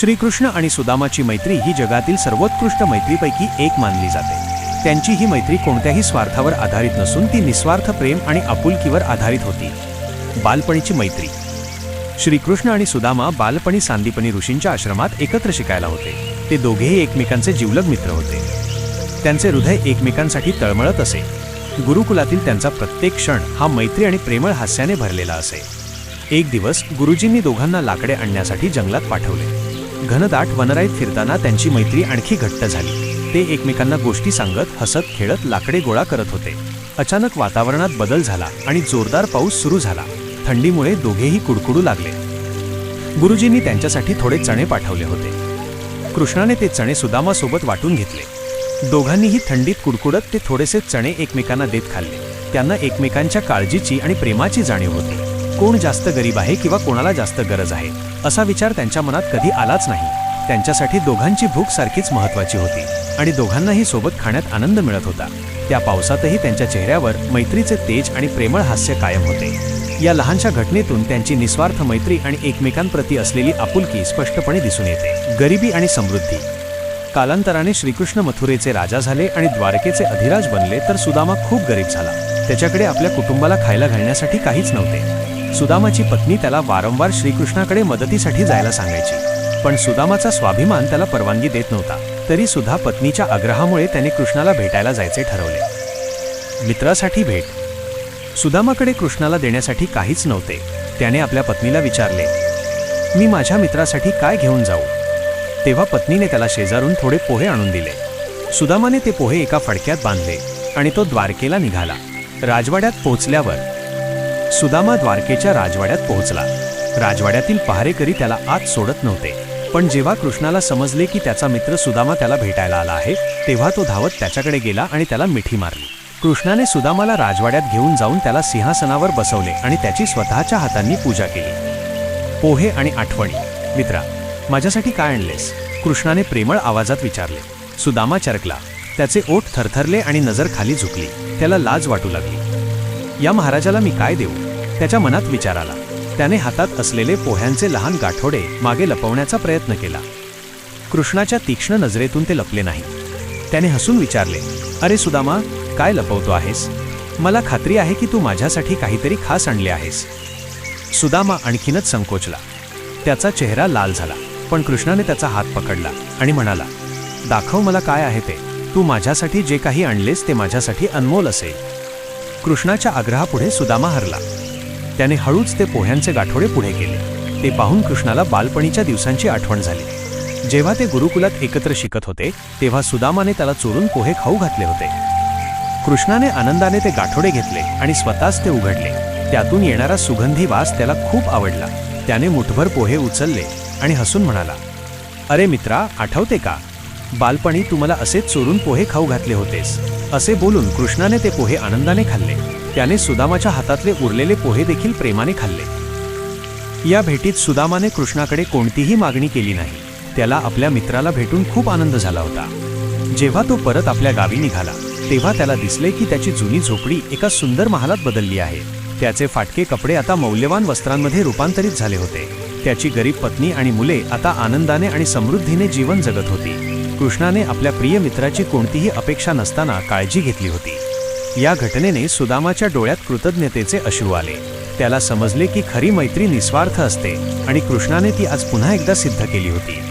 श्रीकृष्ण आणि सुदामाची मैत्री ही जगातील सर्वोत्कृष्ट मैत्रीपैकी एक मानली जाते. त्यांची ही मैत्री कोणत्याही स्वार्थावर आधारित नसून ती निस्वार्थ प्रेम आणि आपुलकीवर आधारित होती. बालपणीची मैत्री. श्रीकृष्ण आणि सुदामा बालपणी सांदीपनी ऋषींच्या आश्रमात एकत्र शिकायला होते. ते दोघेही एकमेकांचे जिवलग मित्र होते. त्यांचे हृदय एकमेकांसाठी तळमळत असे. गुरुकुलातील त्यांचा प्रत्येक क्षण हा मैत्री आणि प्रेमळ हास्याने भरलेला असे. एक दिवस गुरुजींनी दोघांना लाकडे आणण्यासाठी जंगलात पाठवले. घनदाट वनराईत फिरताना त्यांची मैत्री आणखी घट्ट झाली. ते एकमेकांना गोष्टी सांगत हसत खेळत लाकडे गोळा करत होते. अचानक वातावरणात बदल झाला आणि जोरदार पाऊस सुरू झाला. थंडीमुळे दोघेही कुडकुडू लागले. गुरुजींनी त्यांच्यासाठी थोडे चणे पाठवले होते. कृष्णाने ते चणे सुदामासोबत वाटून घेतले. दोघांनीही थंडीत कुडकुडत ते थोडेसे चणे एकमेकांना देत खाल्ले. त्यांना एकमेकांच्या काळजीची आणि प्रेमाची जाणीव होती. कोण जास्त गरीब आहे किंवा कोणाला जास्त गरज आहे असा विचार त्यांच्या मनात कधी आलाच नाही. त्यांच्यासाठी दोघांची भूक सारखीच महत्वाची होती आणि दोघांनाही सोबत खाण्यात आनंद मिळत होता. त्या पावसातही त्यांच्या चेहऱ्यावर मैत्रीचे तेज आणि प्रेमळ हास्य कायम होते. या लहानशा घटनेतून त्यांची निस्वार्थ मैत्री आणि एकमेकांप्रती असलेली आपुलकी स्पष्टपणे दिसून येते. गरिबी आणि समृद्धी. कालांतराने श्रीकृष्ण मथुरेचे राजा झाले आणि द्वारकेचे अधिराज बनले तर सुदामा खूप गरीब झाला. त्याच्याकडे आपल्या कुटुंबाला खायला घालण्यासाठी काहीच नव्हते. सुदामाची पत्नी त्याला वारंवार श्रीकृष्णाकडे मदतीसाठी जायला सांगायची. पण सुदामाचा स्वाभिमान त्याला परवानगी देत नव्हता. तरी सुद्धा पत्नीच्या आग्रहामुळे त्याने कृष्णाला भेटायला जायचे ठरवले. मित्रासाठी भेट. सुदामाकडे कृष्णाला देण्यासाठी काहीच नव्हते. त्याने आपल्या पत्नीला विचारले मी माझ्या मित्रासाठी काय घेऊन जाऊ? तेव्हा पत्नीने त्याला शेजारून थोडे पोहे आणून दिले. सुदामाने ते पोहे एका फडक्यात बांधले आणि तो द्वारकेला निघाला. राजवाड्यात पोहोचल्यावर सुदामा द्वारकेच्या राजवाड्यात पोहोचला. राजवाड्यातील पहारेकरी त्याला आत सोडत नव्हते. पण जेव्हा कृष्णाला समजले की त्याचा मित्र सुदामा त्याला भेटायला आला आहे तेव्हा तो धावत त्याच्याकडे गेला आणि त्याला मिठी मारली. कृष्णाने सुदामाला राजवाड्यात घेऊन जाऊन त्याला सिंहासनावर बसवले आणि त्याची स्वतःच्या हातांनी पूजा केली. पोहे आणि आठवणी. मित्रा माझ्यासाठी काय आणलेस? कृष्णाने प्रेमळ आवाजात विचारले. सुदामा चरकला. त्याचे ओठ थरथरले आणि नजर खाली झुकली. त्याला लाज वाटू लागली. या महाराजाला मी काय देऊ? त्याच्या मनात विचार आला. त्याने हातात असलेले पोह्यांचे लहान गाठोडे मागे लपवण्याचा प्रयत्न केला. कृष्णाच्या तीक्ष्ण नजरेतून ते लपले नाही. त्याने हसून विचारले अरे सुदामा काय लपवतो आहेस? मला खात्री आहे की तू माझ्यासाठी काहीतरी खास आणले आहेस. सुदामा आणखीनच संकोचला. त्याचा चेहरा लाल झाला पण कृष्णाने त्याचा हात पकडला आणि म्हणाला दाखव मला काय आहे ते. तू माझ्यासाठी जे काही आणलेस ते माझ्यासाठी अनमोल असेल. कृष्णाच्या आग्रहापुढे सुदामा हरला. त्याने हळूच ते पोह्यांचे गाठोडे पुढे केले. ते पाहून कृष्णाला बालपणीच्या दिवसांची आठवण झाली. जेव्हा ते गुरुकुलात एकत्र शिकत होते तेव्हा सुदामाने त्याला चोरून पोहे खाऊ घातले होते. कृष्णाने आनंदाने ते गाठोडे घेतले आणि स्वतःच ते उघडले. त्यातून येणारा सुगंधी वास त्याला खूप आवडला. त्याने मुठभर पोहे उचलले आणि हसून म्हणाला अरे मित्रा आठवते का? बालपणी तू मला असेच चोरून पोहे खाऊ घातले होतेस. असे बोलून कृष्णाने ते पोहे आनंदाने खाल्ले. त्याने सुदामाच्या हातातले उरलेले पोहे देखील प्रेमाने खाल्ले. या भेटीत सुदामाने कृष्णाकडे कोणतीही मागणी केली नाही. त्याला आपल्या मित्राला भेटून खूप आनंद झाला होता. जेव्हा तो परत आपल्या गावी निघाला तेव्हा त्याला दिसले की त्याची जुनी झोपडी एका सुंदर महालात बदलली आहे. त्याचे फाटके कपडे आता मौल्यवान वस्त्रांमध्ये रूपांतरित झाले होते. त्याची गरीब पत्नी आणि मुले आता आनंदाने आणि समृद्धीने जीवन जगत होती. कृष्णाने आपल्या प्रिय मित्राची कोणतीही अपेक्षा नसताना काळजी घेतली होती. या घटनेने सुदामाच्या डोळ्यात कृतज्ञतेचे अश्रू आले. त्याला समजले की खरी मैत्री निस्वार्थ असते आणि कृष्णाने ती आज पुन्हा एकदा सिद्ध केली होती.